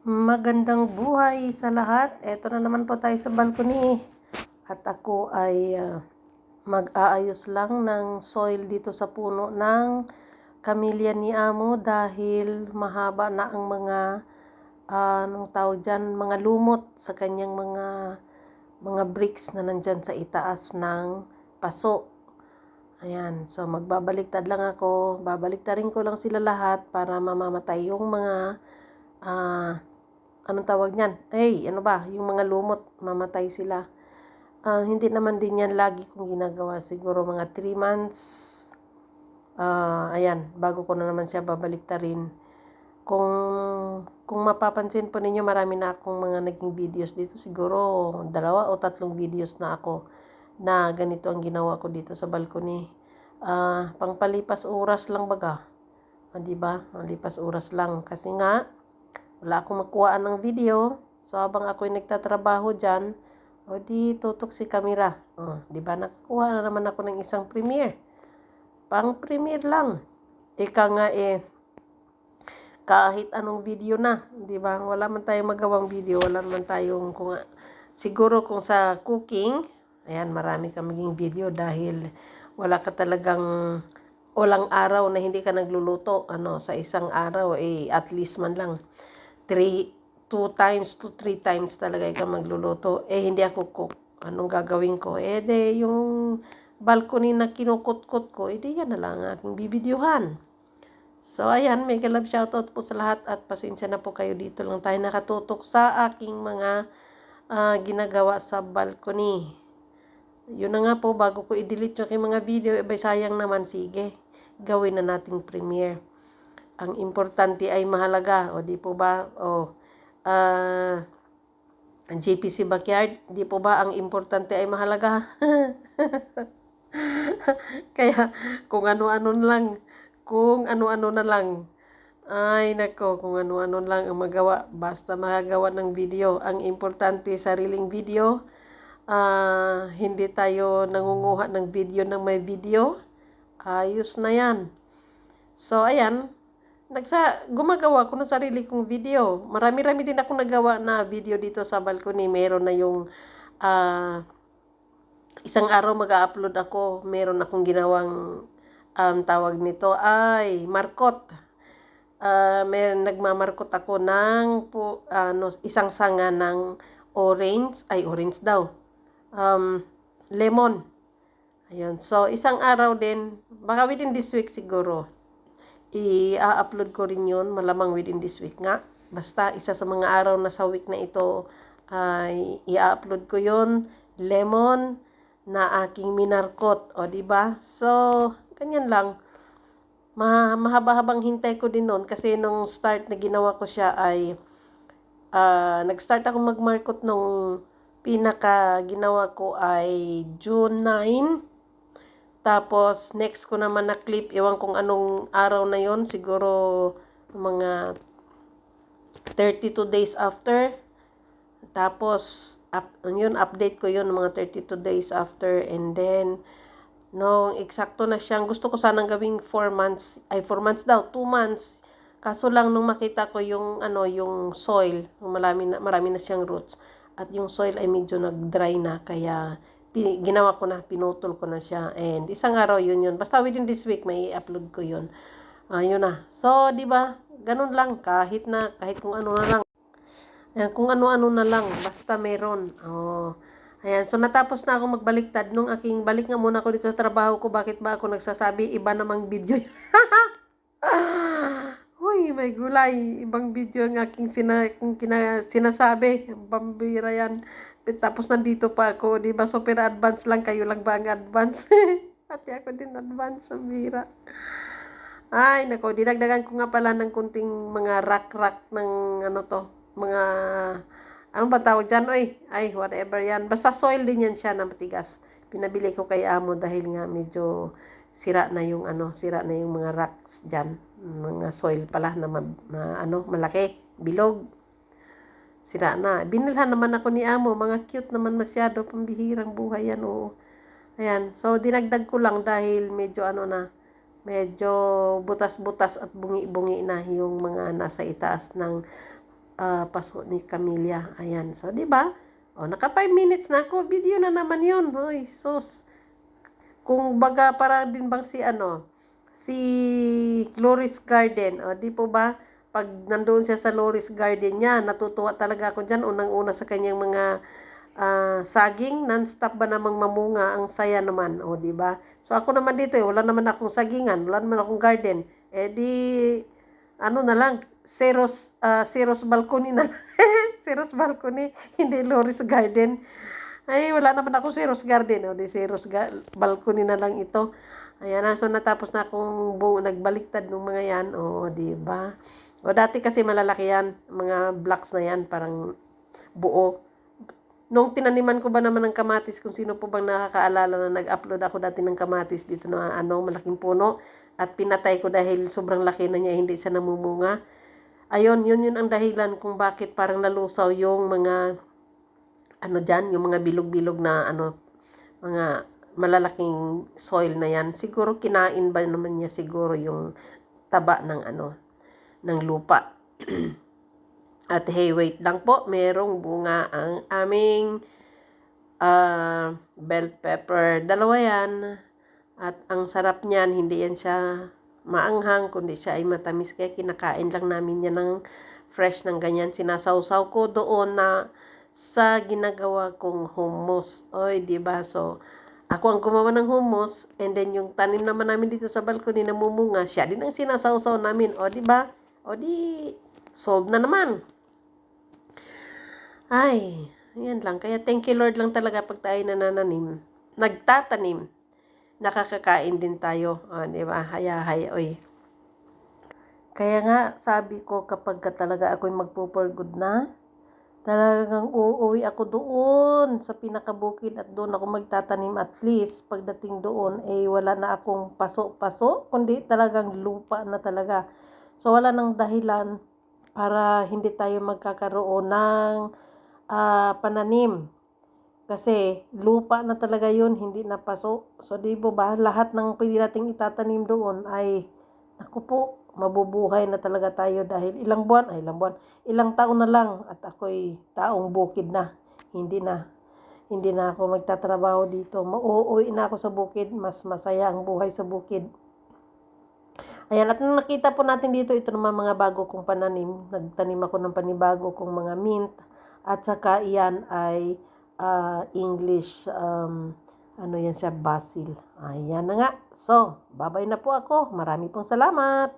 Magandang buhay sa lahat. Eto na naman po tayo sa balcony. At ako ay ah, mag-aayos lang ng soil dito sa puno ng kamilya ni Amo dahil mahaba na ang mga ah, anong tawag dyan, mga lumot sa kanyang mga mga bricks na nandyan sa itaas ng paso. Ayan, so magbabaliktad lang ako. Babaliktarin ko lang sila lahat para mamamatay yung mga ah anong tawag niyan? Hey, ano ba? Yung mga lumot, mamatay sila. Ah, hindi naman din yan lagi kong ginagawa. Siguro mga 3 months. Ah, ayan, bago ko na naman siya babaliktarin. Kung kung mapapansin po ninyo, marami na akong mga naging videos dito. Siguro dalawa o tatlong videos na ako na ganito ang ginawa ko dito sa balcony. Ah, pangpalipas oras lang baga. Ah, di ba? Pangpalipas oras lang kasi nga wala akong makuhaan ng video. So, habang ako'y nagtatrabaho dyan, o di tutok si camera. O, di ba? Nakakuha na naman ako ng isang premiere. Pang premiere lang. Ika nga eh, kahit anong video na, di ba? Wala man tayong magawang video, wala man tayong kung siguro kung sa cooking, ayan, marami ka maging video dahil wala ka talagang walang araw na hindi ka nagluluto ano sa isang araw eh at least man lang three, two times to three times talaga ikaw magluluto. Eh, hindi ako cook. Anong gagawin ko? Eh, de, yung balcony na kinukot-kot ko, eh, de, yan na lang ang aking bibidyohan. So, ayan, mega love shoutout po sa lahat at pasensya na po kayo dito lang tayo nakatutok sa aking mga ah, ginagawa sa balcony. Yun na nga po, bago ko i-delete yung aking mga video, eh, sayang naman, sige, gawin na nating premiere ang importante ay mahalaga o di po ba? O ah GPC backyard di po ba ang importante ay mahalaga? Kaya kung ano-ano na lang kung ano-ano na lang. Ay nako kung ano-ano lang ang magawa basta magagawa ng video. Ang importante sariling video. Ah hindi tayo nangunguha ng video ng may video. Ayos na yan. So ayan nagsa gumagawa ko ng sarili kong video. Marami-rami din ako nagawa na video dito sa balcony. Meron na yung ah, isang araw mag-upload ako. Meron akong ginawang um, tawag nito ay markot. Ah, meron nagmamarkot ako ng po, ano, isang sanga ng orange, ay orange daw. Um, lemon. Ayun. So, isang araw din, baka within this week siguro i-upload ko rin yun, malamang within this week nga. Basta isa sa mga araw na sa week na ito ay i-upload ko yun, lemon na aking minarkot, o di ba? So, ganyan lang. Ma mahaba-habang hintay ko din noon kasi nung start na ginawa ko siya ay uh, nag-start ako magmarkot nung pinaka ginawa ko ay June 9 tapos, next ko naman na clip, iwan kung anong araw na yon siguro mga 32 days after. Tapos, up, yun, update ko yun mga 32 days after. And then, nung eksakto na siyang, gusto ko sanang gawing 4 months, ay 4 months daw, 2 months. Kaso lang nung makita ko yung ano yung soil, marami na marami na siyang roots at yung soil ay medyo nag-dry na kaya ginawa ko na, pinutol ko na siya. And isang araw yun yun. Basta within this week, may upload ko yun. Uh, na. So, di ba? Ganun lang. Kahit na, kahit kung ano na lang. Ayan, kung ano-ano na lang. Basta meron. Oh. Ayan. So, natapos na ako magbaliktad. Nung aking, balik nga muna ako dito sa trabaho ko. Bakit ba ako nagsasabi? Iba namang video yun. Uy, may gulay. Ibang video ang aking sina, kina, sinasabi. Bambira yan. Tapos nandito pa ako, di ba? Super advance lang, kayo lang ba ang advance? Pati ako din advance, sa bira. Ay, nako, dinagdagan ko nga pala ng kunting mga rack-rack ng ano to, mga, ano ba tawag dyan? Oy, ay, whatever yan. Basta soil din yan siya na matigas. Pinabili ko kay amo dahil nga medyo sira na yung ano, sira na yung mga racks dyan. Mga soil pala na, ma, ma ano, malaki, bilog sira na. Binilhan naman ako ni Amo, mga cute naman masyado, pambihirang buhay yan, oo. Ayan, so dinagdag ko lang dahil medyo ano na, medyo butas-butas at bungi-bungi na yung mga nasa itaas ng ah, paso ni Camilla. Ayan. So, di ba? O, naka 5 minutes na ako. Video na naman yun. Oy, sus. Kung baga para din bang si ano, si Loris Garden. O, di po ba? Pag nandoon siya sa Loris Garden niya, natutuwa talaga ako dyan. Unang-una sa kanyang mga ah, saging, non-stop ba namang mamunga, ang saya naman, o di ba? So ako naman dito, eh, wala naman akong sagingan, wala naman akong garden. Eh di, ano na lang, Ceros, ah, Ceros balcony na lang. Ceros balcony, hindi Loris Garden. Ay, wala naman ako Ceros Garden, o di Ceros ga- balcony na lang ito. Ayan na, so natapos na akong bu- nagbaliktad ng mga yan, o di ba? O dati kasi malalaki yan, mga blocks na yan, parang buo. Nung tinaniman ko ba naman ng kamatis, kung sino po bang nakakaalala na nag-upload ako dati ng kamatis dito na ano, malaking puno, at pinatay ko dahil sobrang laki na niya, hindi siya namumunga. Ayun, yun yun ang dahilan kung bakit parang nalusaw yung mga, ano dyan, yung mga bilog-bilog na ano, mga malalaking soil na yan. Siguro kinain ba naman niya siguro yung taba ng ano, ng lupa. At hey, wait lang po, merong bunga ang aming ah, bell pepper. Dalawa yan. At ang sarap niyan, hindi yan siya maanghang, kundi siya ay matamis. Kaya kinakain lang namin yan ng fresh ng ganyan. Sinasawsaw ko doon na sa ginagawa kong hummus. Oy, di ba? So, ako ang gumawa ng hummus and then yung tanim naman namin dito sa balcony na mumunga, siya din ang sinasawsaw namin. O, di ba? O, di, solved na naman. Ay, yan lang. Kaya thank you Lord lang talaga pag tayo nanananim. Nagtatanim. Nakakakain din tayo. O, di ba? Haya, haya, oy. Kaya nga, sabi ko kapag ka talaga ako'y magpo-for good na, talagang uuwi ako doon sa pinakabukid at doon ako magtatanim at least pagdating doon eh wala na akong paso-paso kundi talagang lupa na talaga. So wala nang dahilan para hindi tayo magkakaroon ng ah, pananim. Kasi lupa na talaga yun, hindi na paso. So di ba ba, lahat ng pwede nating itatanim doon ay, naku po, mabubuhay na talaga tayo dahil ilang buwan, ay ilang buwan, ilang taon na lang at ako'y taong bukid na. Hindi na, hindi na ako magtatrabaho dito. Mauuwi na ako sa bukid, mas masaya ang buhay sa bukid. Ayan, at nakita po natin dito, ito naman mga bago kong pananim. Nagtanim ako ng panibago kong mga mint. At saka iyan ay uh, English, um, ano yan siya, basil. Ayan na nga. So, babay na po ako. Marami pong salamat.